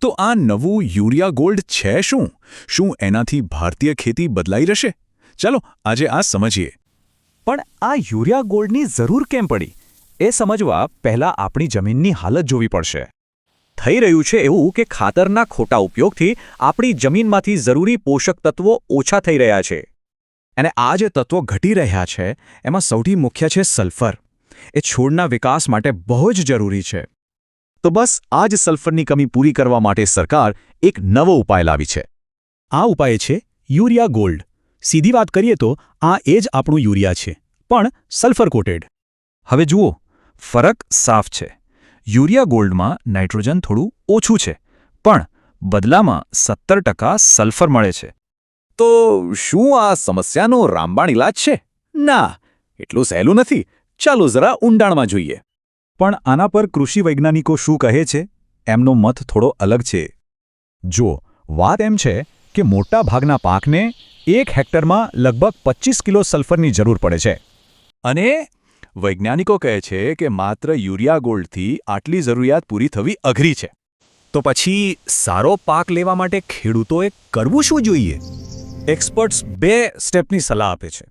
તો આ નવું યુરિયા ગોલ્ડ છે શું? શું એનાથી ભારતીય ખેતી બદલાઈ રહેશે? ચાલો આજે આ સમજીએ. પણ આ યુરિયા ગોલ્ડની જરૂર કેમ પડી? એ સમજવા પહેલા આપણી જમીનની હાલત જોવી પડશે. થઈ રહ્યું છે એવું કે ખાતરના ખોટા ઉપયોગથી આપણી જમીનમાંથી જરૂરી પોષક તત્વો ઓછા થઈ રહ્યા છે. અને આ જે તત્વો ઘટી રહ્યા છે, એમાં સૌથી મુખ્ય છે સલ્ફર. એ છોડના વિકાસ માટે બહુ જ જરૂરી છે. તો બસ આ જ સલ્ફરની કમી પૂરી કરવા માટે સરકાર એક નવો ઉપાય લાવી છે. આ ઉપાય છે યુરિયા ગોલ્ડ. સીધી વાત કરીએ તો આ એ જ આપણું યુરિયા છે, પણ સલ્ફર કોટેડ. હવે જુઓ, ફરક સાફ છે. યુરિયા ગોલ્ડમાં નાઇટ્રોજન થોડું ઓછું છે, પણ બદલામાં સત્તર સલ્ફર મળે છે. તો શું આ સમસ્યાનો રામબાણ ઇલાજ છે? ના, એટલું સહેલું નથી. ચાલો જરા ઊંડાણમાં જોઈએ. પણ આના પર કૃષિ વૈજ્ઞાનિકો શું કહે છે? એમનો મત થોડો અલગ છે. જુઓ વાત એમ છે કે મોટા ભાગના પાકને એક હેક્ટરમાં લગભગ પચીસ કિલો સલ્ફરની જરૂર પડે છે. અને વૈજ્ઞાનિકો કહે છે કે માત્ર યુરિયા ગોલ્ડથી આટલી જરૂરિયાત પૂરી થવી અઘરી છે. તો પછી સારો પાક લેવા માટે ખેડૂતોએ કરવું શું જોઈએ? એક્સપર્ટ્સ બે સ્ટેપની સલાહ આપે છે.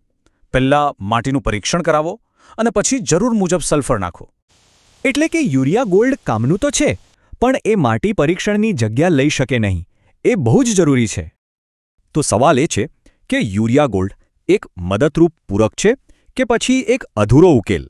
પહેલાં માટીનું પરીક્ષણ કરાવો અને પછી જરૂર મુજબ સલ્ફર નાખો. એટલે કે યુરિયા ગોલ્ડ કામનું તો છે, પણ એ માટી પરીક્ષણની જગ્યા લઈ શકે નહીં. એ બહુ જ જરૂરી છે. તો સવાલ એ છે કે યુરિયા ગોલ્ડ એક મદદરૂપ પૂરક છે કે પછી એક અધૂરો ઉકેલ?